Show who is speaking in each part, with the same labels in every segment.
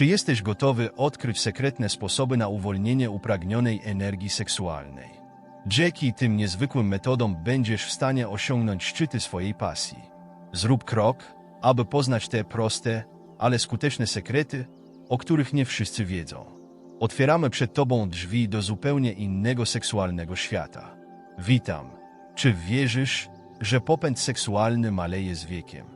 Speaker 1: Czy jesteś gotowy odkryć sekretne sposoby na uwolnienie upragnionej energii seksualnej? Dzięki tym niezwykłym metodom będziesz w stanie osiągnąć szczyty swojej pasji. Zrób krok, aby poznać te proste, ale skuteczne sekrety, o których nie wszyscy wiedzą. Otwieramy przed Tobą drzwi do zupełnie innego seksualnego świata. Witam. Czy wierzysz, że popęd seksualny maleje z wiekiem?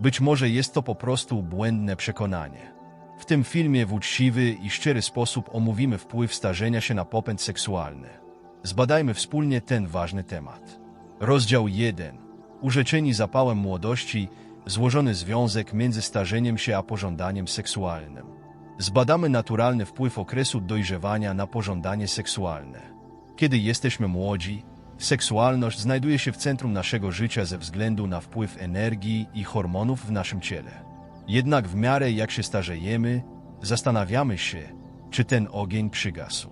Speaker 1: Być może jest to po prostu błędne przekonanie. W tym filmie w uczciwy i szczery sposób omówimy wpływ starzenia się na popęd seksualny. Zbadajmy wspólnie ten ważny temat. Rozdział 1. Urzeczeni zapałem młodości, złożony związek między starzeniem się a pożądaniem seksualnym. Zbadamy naturalny wpływ okresu dojrzewania na pożądanie seksualne. Kiedy jesteśmy młodzi, seksualność znajduje się w centrum naszego życia ze względu na wpływ energii i hormonów w naszym ciele. Jednak w miarę jak się starzejemy, zastanawiamy się, czy ten ogień przygasł.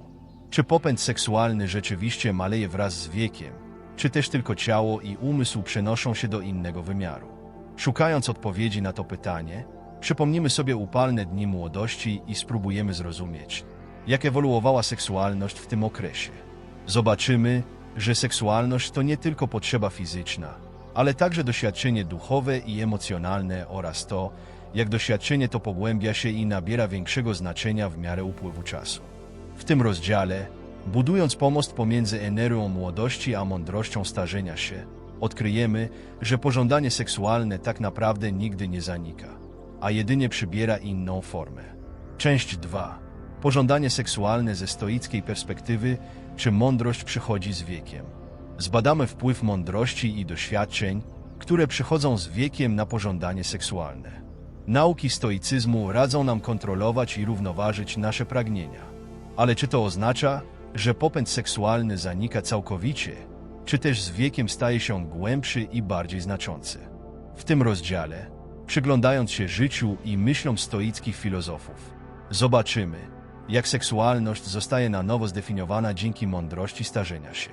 Speaker 1: Czy popęd seksualny rzeczywiście maleje wraz z wiekiem, czy też tylko ciało i umysł przenoszą się do innego wymiaru. Szukając odpowiedzi na to pytanie, przypomnimy sobie upalne dni młodości i spróbujemy zrozumieć, jak ewoluowała seksualność w tym okresie. Zobaczymy, że seksualność to nie tylko potrzeba fizyczna, ale także doświadczenie duchowe i emocjonalne oraz to, jak doświadczenie to pogłębia się i nabiera większego znaczenia w miarę upływu czasu. W tym rozdziale, budując pomost pomiędzy energią młodości a mądrością starzenia się, odkryjemy, że pożądanie seksualne tak naprawdę nigdy nie zanika, a jedynie przybiera inną formę. Część 2. Pożądanie seksualne ze stoickiej perspektywy, czy mądrość przychodzi z wiekiem. Zbadamy wpływ mądrości i doświadczeń, które przychodzą z wiekiem na pożądanie seksualne. Nauki stoicyzmu radzą nam kontrolować i równoważyć nasze pragnienia. Ale czy to oznacza, że popęd seksualny zanika całkowicie, czy też z wiekiem staje się głębszy i bardziej znaczący? W tym rozdziale, przyglądając się życiu i myślom stoickich filozofów, zobaczymy, jak seksualność zostaje na nowo zdefiniowana dzięki mądrości starzenia się.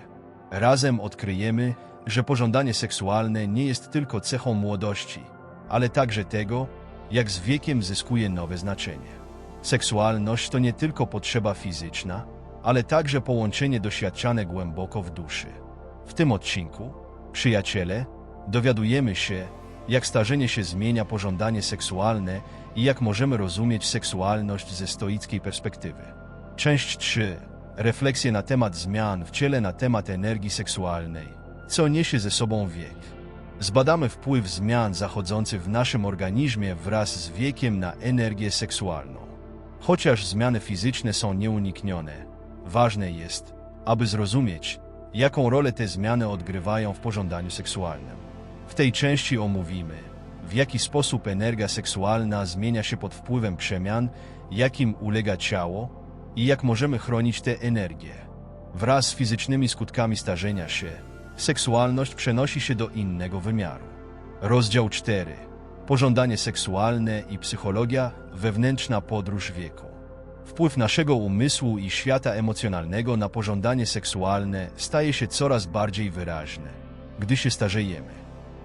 Speaker 1: Razem odkryjemy, że pożądanie seksualne nie jest tylko cechą młodości, ale także tego, jak z wiekiem zyskuje nowe znaczenie. Seksualność to nie tylko potrzeba fizyczna, ale także połączenie doświadczane głęboko w duszy. W tym odcinku, przyjaciele, dowiadujemy się, jak starzenie się zmienia pożądanie seksualne i jak możemy rozumieć seksualność ze stoickiej perspektywy. Część 3. Refleksje na temat zmian w ciele na temat energii seksualnej. Co niesie ze sobą wiek? Zbadamy wpływ zmian zachodzących w naszym organizmie wraz z wiekiem na energię seksualną. Chociaż zmiany fizyczne są nieuniknione, ważne jest, aby zrozumieć, jaką rolę te zmiany odgrywają w pożądaniu seksualnym. W tej części omówimy, w jaki sposób energia seksualna zmienia się pod wpływem przemian, jakim ulega ciało i jak możemy chronić tę energię. Wraz z fizycznymi skutkami starzenia się, seksualność przenosi się do innego wymiaru. Rozdział 4. Pożądanie seksualne i psychologia, wewnętrzna podróż wieku. Wpływ naszego umysłu i świata emocjonalnego na pożądanie seksualne staje się coraz bardziej wyraźny, gdy się starzejemy.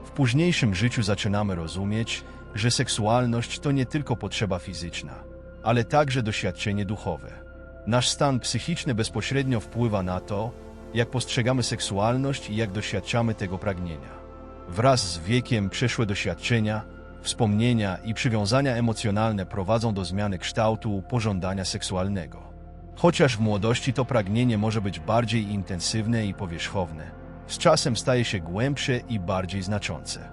Speaker 1: W późniejszym życiu zaczynamy rozumieć, że seksualność to nie tylko potrzeba fizyczna, ale także doświadczenie duchowe. Nasz stan psychiczny bezpośrednio wpływa na to, jak postrzegamy seksualność i jak doświadczamy tego pragnienia. Wraz z wiekiem przeszłe doświadczenia, wspomnienia i przywiązania emocjonalne prowadzą do zmiany kształtu pożądania seksualnego. Chociaż w młodości to pragnienie może być bardziej intensywne i powierzchowne, z czasem staje się głębsze i bardziej znaczące.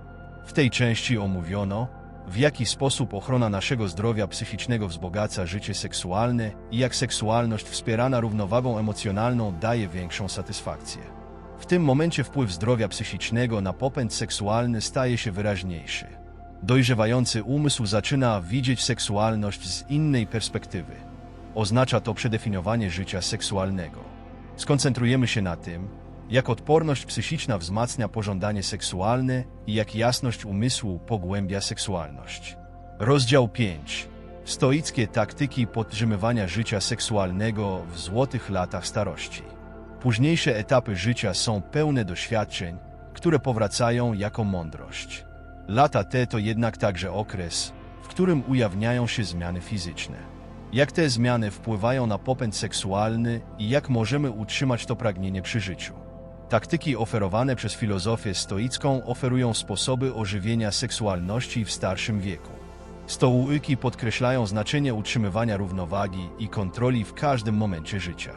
Speaker 1: W tej części omówiono, w jaki sposób ochrona naszego zdrowia psychicznego wzbogaca życie seksualne i jak seksualność wspierana równowagą emocjonalną daje większą satysfakcję. W tym momencie wpływ zdrowia psychicznego na popęd seksualny staje się wyraźniejszy. Dojrzewający umysł zaczyna widzieć seksualność z innej perspektywy. Oznacza to przedefiniowanie życia seksualnego. Skoncentrujemy się na tym, jak odporność psychiczna wzmacnia pożądanie seksualne i jak jasność umysłu pogłębia seksualność. Rozdział 5. Stoickie taktyki podtrzymywania życia seksualnego w złotych latach starości. Późniejsze etapy życia są pełne doświadczeń, które powracają jako mądrość. Lata te to jednak także okres, w którym ujawniają się zmiany fizyczne. Jak te zmiany wpływają na popęd seksualny i jak możemy utrzymać to pragnienie przy życiu. Taktyki oferowane przez filozofię stoicką oferują sposoby ożywienia seksualności w starszym wieku. Stołujki podkreślają znaczenie utrzymywania równowagi i kontroli w każdym momencie życia.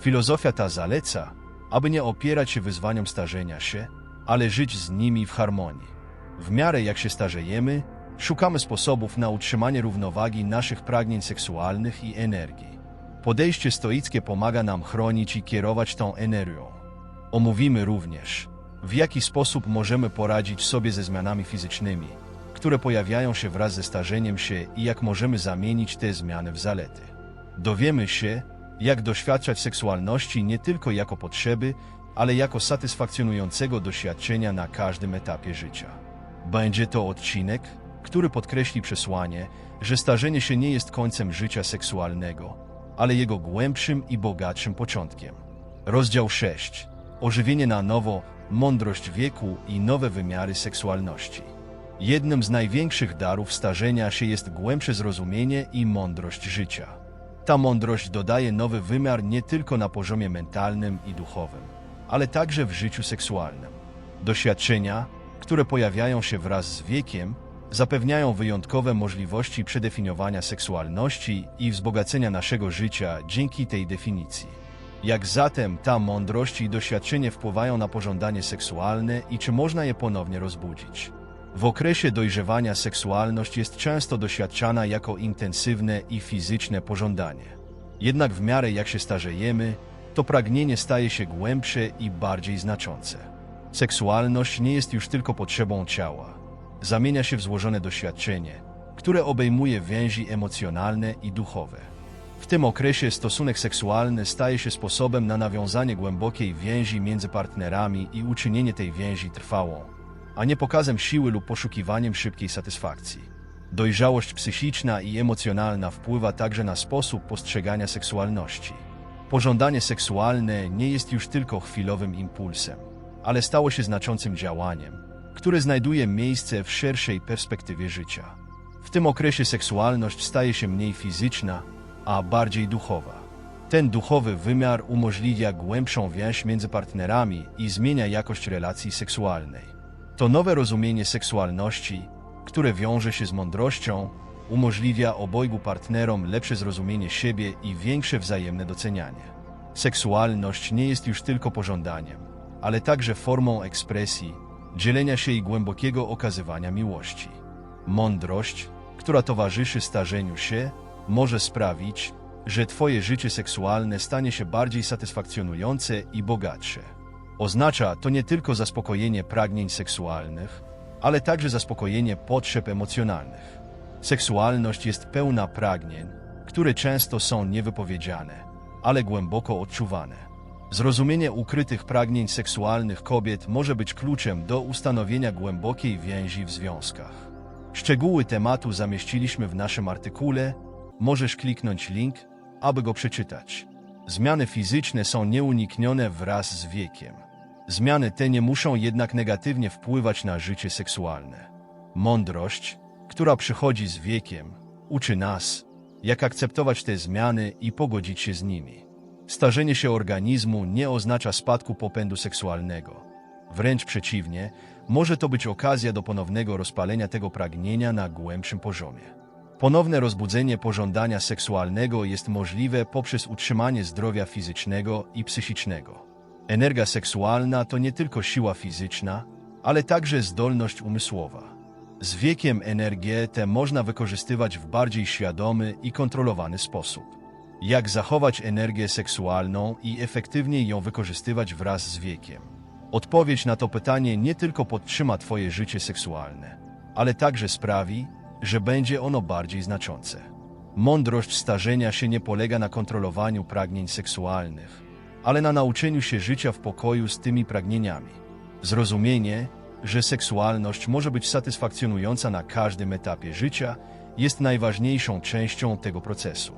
Speaker 1: Filozofia ta zaleca, aby nie opierać się wyzwaniom starzenia się, ale żyć z nimi w harmonii. W miarę jak się starzejemy, szukamy sposobów na utrzymanie równowagi naszych pragnień seksualnych i energii. Podejście stoickie pomaga nam chronić i kierować tą energią. Omówimy również, w jaki sposób możemy poradzić sobie ze zmianami fizycznymi, które pojawiają się wraz ze starzeniem się i jak możemy zamienić te zmiany w zalety. Dowiemy się, jak doświadczać seksualności nie tylko jako potrzeby, ale jako satysfakcjonującego doświadczenia na każdym etapie życia. Będzie to odcinek, który podkreśli przesłanie, że starzenie się nie jest końcem życia seksualnego, ale jego głębszym i bogatszym początkiem. Rozdział 6. Ożywienie na nowo, mądrość wieku i nowe wymiary seksualności. Jednym z największych darów starzenia się jest głębsze zrozumienie i mądrość życia. Ta mądrość dodaje nowy wymiar nie tylko na poziomie mentalnym i duchowym, ale także w życiu seksualnym. Doświadczenia, które pojawiają się wraz z wiekiem, zapewniają wyjątkowe możliwości przedefiniowania seksualności i wzbogacenia naszego życia dzięki tej definicji. Jak zatem ta mądrość i doświadczenie wpływają na pożądanie seksualne i czy można je ponownie rozbudzić? W okresie dojrzewania seksualność jest często doświadczana jako intensywne i fizyczne pożądanie. Jednak w miarę jak się starzejemy, to pragnienie staje się głębsze i bardziej znaczące. Seksualność nie jest już tylko potrzebą ciała. Zamienia się w złożone doświadczenie, które obejmuje więzi emocjonalne i duchowe. W tym okresie stosunek seksualny staje się sposobem na nawiązanie głębokiej więzi między partnerami i uczynienie tej więzi trwałą, a nie pokazem siły lub poszukiwaniem szybkiej satysfakcji. Dojrzałość psychiczna i emocjonalna wpływa także na sposób postrzegania seksualności. Pożądanie seksualne nie jest już tylko chwilowym impulsem, ale stało się znaczącym działaniem, które znajduje miejsce w szerszej perspektywie życia. W tym okresie seksualność staje się mniej fizyczna, a bardziej duchowa. Ten duchowy wymiar umożliwia głębszą więź między partnerami i zmienia jakość relacji seksualnej. To nowe rozumienie seksualności, które wiąże się z mądrością, umożliwia obojgu partnerom lepsze zrozumienie siebie i większe wzajemne docenianie. Seksualność nie jest już tylko pożądaniem, ale także formą ekspresji, dzielenia się i głębokiego okazywania miłości. Mądrość, która towarzyszy starzeniu się, może sprawić, że Twoje życie seksualne stanie się bardziej satysfakcjonujące i bogatsze. Oznacza to nie tylko zaspokojenie pragnień seksualnych, ale także zaspokojenie potrzeb emocjonalnych. Seksualność jest pełna pragnień, które często są niewypowiedziane, ale głęboko odczuwane. Zrozumienie ukrytych pragnień seksualnych kobiet może być kluczem do ustanowienia głębokiej więzi w związkach. Szczegóły tematu zamieściliśmy w naszym artykule. Możesz kliknąć link, aby go przeczytać. Zmiany fizyczne są nieuniknione wraz z wiekiem. Zmiany te nie muszą jednak negatywnie wpływać na życie seksualne. Mądrość, która przychodzi z wiekiem, uczy nas, jak akceptować te zmiany i pogodzić się z nimi. Starzenie się organizmu nie oznacza spadku popędu seksualnego. Wręcz przeciwnie, może to być okazja do ponownego rozpalenia tego pragnienia na głębszym poziomie. Ponowne rozbudzenie pożądania seksualnego jest możliwe poprzez utrzymanie zdrowia fizycznego i psychicznego. Energia seksualna to nie tylko siła fizyczna, ale także zdolność umysłowa. Z wiekiem energię tę można wykorzystywać w bardziej świadomy i kontrolowany sposób. Jak zachować energię seksualną i efektywniej ją wykorzystywać wraz z wiekiem? Odpowiedź na to pytanie nie tylko podtrzyma Twoje życie seksualne, ale także sprawi, że będzie ono bardziej znaczące. Mądrość starzenia się nie polega na kontrolowaniu pragnień seksualnych, ale na nauczeniu się życia w pokoju z tymi pragnieniami. Zrozumienie, że seksualność może być satysfakcjonująca na każdym etapie życia, jest najważniejszą częścią tego procesu.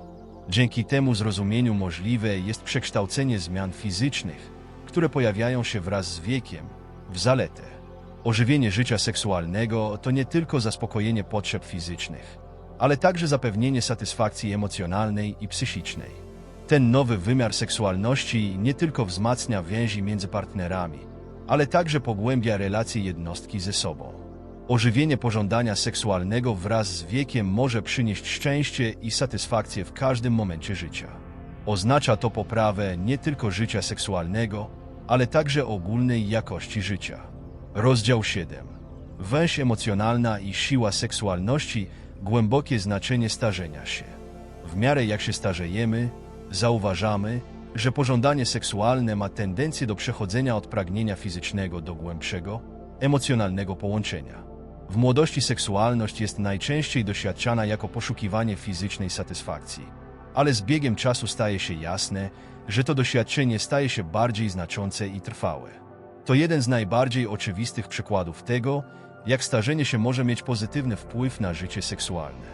Speaker 1: Dzięki temu zrozumieniu możliwe jest przekształcenie zmian fizycznych, które pojawiają się wraz z wiekiem, w zaletę. Ożywienie życia seksualnego to nie tylko zaspokojenie potrzeb fizycznych, ale także zapewnienie satysfakcji emocjonalnej i psychicznej. Ten nowy wymiar seksualności nie tylko wzmacnia więzi między partnerami, ale także pogłębia relacje jednostki ze sobą. Ożywienie pożądania seksualnego wraz z wiekiem może przynieść szczęście i satysfakcję w każdym momencie życia. Oznacza to poprawę nie tylko życia seksualnego, ale także ogólnej jakości życia. Rozdział 7. Węź emocjonalna i siła seksualności głębokie znaczenie starzenia się. W miarę jak się starzejemy, zauważamy, że pożądanie seksualne ma tendencję do przechodzenia od pragnienia fizycznego do głębszego, emocjonalnego połączenia. W młodości seksualność jest najczęściej doświadczana jako poszukiwanie fizycznej satysfakcji, ale z biegiem czasu staje się jasne, że to doświadczenie staje się bardziej znaczące i trwałe. To jeden z najbardziej oczywistych przykładów tego, jak starzenie się może mieć pozytywny wpływ na życie seksualne.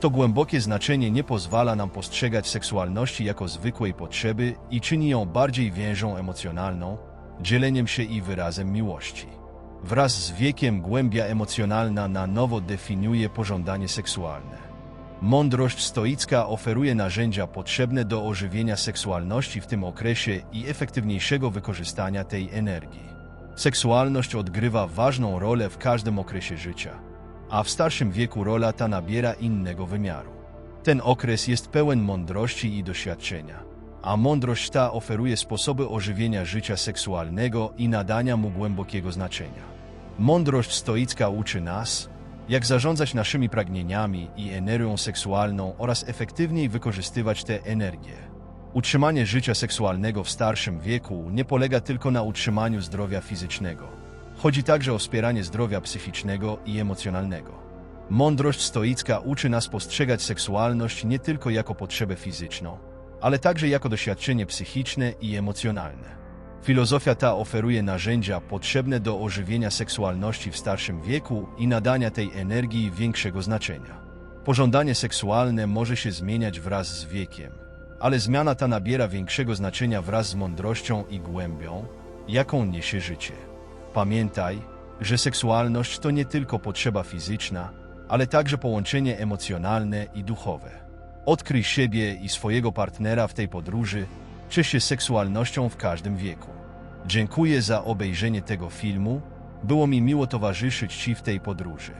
Speaker 1: To głębokie znaczenie nie pozwala nam postrzegać seksualności jako zwykłej potrzeby i czyni ją bardziej więżą emocjonalną, dzieleniem się i wyrazem miłości. Wraz z wiekiem głębia emocjonalna na nowo definiuje pożądanie seksualne. Mądrość stoicka oferuje narzędzia potrzebne do ożywienia seksualności w tym okresie i efektywniejszego wykorzystania tej energii. Seksualność odgrywa ważną rolę w każdym okresie życia, a w starszym wieku rola ta nabiera innego wymiaru. Ten okres jest pełen mądrości i doświadczenia, a mądrość ta oferuje sposoby ożywienia życia seksualnego i nadania mu głębokiego znaczenia. Mądrość stoicka uczy nas, jak zarządzać naszymi pragnieniami i energią seksualną oraz efektywniej wykorzystywać tę energię. Utrzymanie życia seksualnego w starszym wieku nie polega tylko na utrzymaniu zdrowia fizycznego. Chodzi także o wspieranie zdrowia psychicznego i emocjonalnego. Mądrość stoicka uczy nas postrzegać seksualność nie tylko jako potrzebę fizyczną, ale także jako doświadczenie psychiczne i emocjonalne. Filozofia ta oferuje narzędzia potrzebne do ożywienia seksualności w starszym wieku i nadania tej energii większego znaczenia. Pożądanie seksualne może się zmieniać wraz z wiekiem, ale zmiana ta nabiera większego znaczenia wraz z mądrością i głębią, jaką niesie życie. Pamiętaj, że seksualność to nie tylko potrzeba fizyczna, ale także połączenie emocjonalne i duchowe. Odkryj siebie i swojego partnera w tej podróży, Ciesz się seksualnością w każdym wieku. Dziękuję za obejrzenie tego filmu. Było mi miło towarzyszyć Ci w tej podróży.